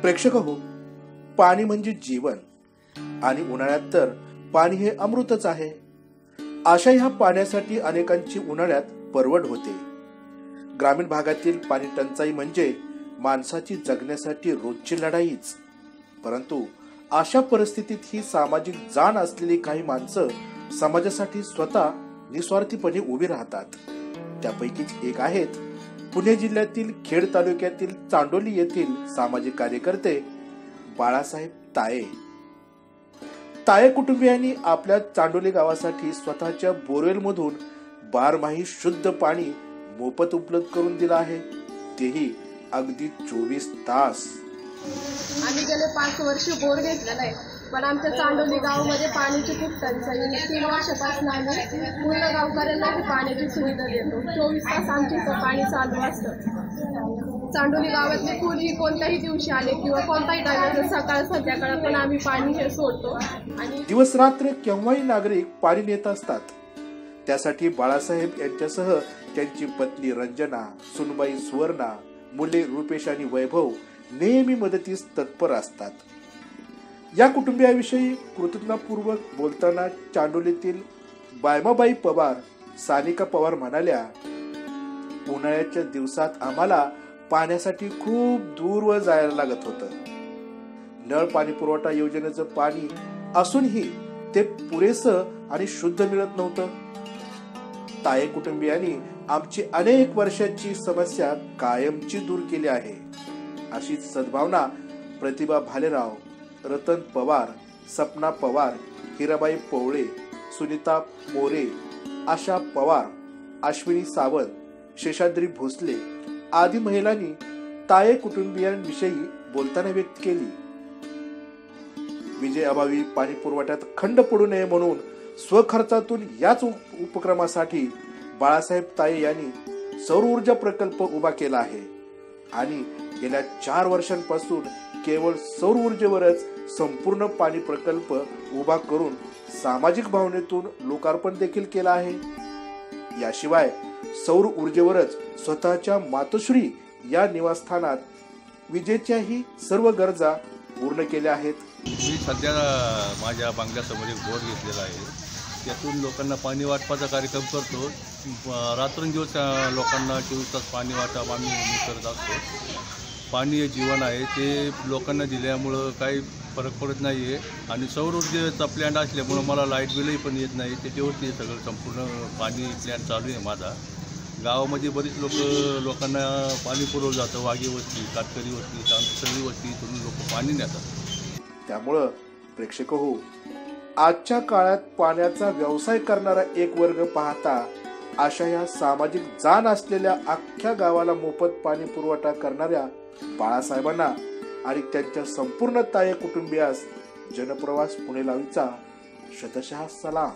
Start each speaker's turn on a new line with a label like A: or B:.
A: प्रेक्षक हो पाणी म्हणजे जीवन आणि उन्हाळ्यात तर पाणी हे अमृतच आहे. अशा ह्या पाण्यासाठी अनेकांची उन्हाळ्यात परवड होते. ग्रामीण भागातील पाणी टंचाई म्हणजे माणसाची जगण्यासाठी रोजची लढाईच. परंतु अशा परिस्थितीत ही सामाजिक जाण असलेली काही माणसं समाजासाठी स्वतः निस्वार्थीपणे उभी राहतात. त्यापैकीच एक आहेत पुणे जिल्ह्यातील खेड तालुक्यातील चांडोली येथील सामाजिक कार्यकर्ते बाळासाहेब ताये. ताये कुटुंबियांनी आपल्या चांडोली गावासाठी स्वतःच्या बोरवेल मधून बारमाही शुद्ध पाणी मोफत उपलब्ध करून दिलं आहे. तेही अगदी चोवीस तास.
B: आम्ही गेले पाच वर्ष बोर घेतलेला आहे. पण आमच्या चांडोली गावमध्ये पाण्याची खूप टंचाई तीन वर्षापासून आम्ही पूर्ण गावकऱ्यांना पाण्याची सुविधा देतो. चोवीस तास आमच्या इथं पाणी चालू असतं. चांडोली गावातले पूर्वी कोणत्याही दिवशी आले किंवा कोणताही टाइम सकाळ संध्याकाळ पण आम्ही पाणी हे सोडतो. आणि
A: दिवस रात्र केव्हाही नागरिक पाणी नेत असतात. त्यासाठी बाळासाहेब यांच्यासह त्यांची पत्नी रंजना सुनबाई सुवर्णा मुले रुपेश आणि वैभव नेहमी मदतीस तत्पर असतात. या कुटुंबियाविषयी कृतज्ञतापूर्वक बोलताना चांडोलीतील बायमाबाई पवार सानिका पवार म्हणाल्या उन्हाळ्याच्या दिवसात आम्हाला पाण्यासाठी खूप दूरवर जायला लागत होतं. नळ पाणी पुरवठा योजनेचं पाणी असूनही ते पुरेसं आणि शुद्ध मिळत नव्हतं. ताये कुटुंबियांनी आमची अनेक वर्षाची समस्या कायमची दूर केली आहे. अशीच सद्भावना प्रतिभा भालेराव रतन पवार सपना पवार हिराबाई पवळे सुनीता मोरे आशा पवार अश्विनी सावंत शेषाद्री भोसले आदी महिलांनी ताये कुटुंबियांविषयी बोलताना व्यक्त केली. विजय अभावी पाणी पुरवठ्यात खंड पडू नये म्हणून स्वखर्चातून याच उपक्रमासाठी बाळासाहेब ताये यांनी सौर ऊर्जा प्रकल्प उभा केला आहे. आणि गेल्या चार वर्षांपासून केवळ सौर ऊर्जेवरच संपूर्ण पाणी प्रकल्प उभा करून सामाजिक भावनेतून लोकार्पण देखील केलं आहे. याशिवाय सौर ऊर्जेवरच स्वतःच्या मातोश्री या निवासस्थानात विजेच्याही सर्व गरजा पूर्ण केल्या आहेत.
C: मी सध्या माझ्या बांगल्यासमोर एक बोर घेतलेला आहे. त्यातून लोकांना पाणी वाटपाचा कार्यक्रम करतो. रात्रंदिवस लोकांना चोवीस तास पाणी वाटप आम्ही करत असतो. पाणी हे जीवन आहे ते लोकांना दिल्यामुळं काही फरक पडत नाही आहे आणि सौर ऊर्जेचा प्लॅन्ट असल्यामुळं मला लाइट बिलही पण येत नाही. त्याच्यावरती हे सगळं संपूर्ण पाणी प्लॅन्ट चालू आहे माझा. गावामध्ये बरीच लोक लोकांना पाणी पुरवलं जातं. वाघी वस्ती सगळीवरती वस्ती सगळी इथून लोक पाणी नेतात.
A: त्यामुळं प्रेक्षक हो आजच्या काळात पाण्याचा व्यवसाय करणारा एक वर्ग पाहता अशा या सामाजिक जाण असलेल्या अख्ख्या गावाला मोफत पाणी पुरवठा करणाऱ्या बाळासाहेबांना आणि त्यांच्या संपूर्ण ताय कुटुंबियास जनप्रवास पुणे लावीचा शतशः सलाम.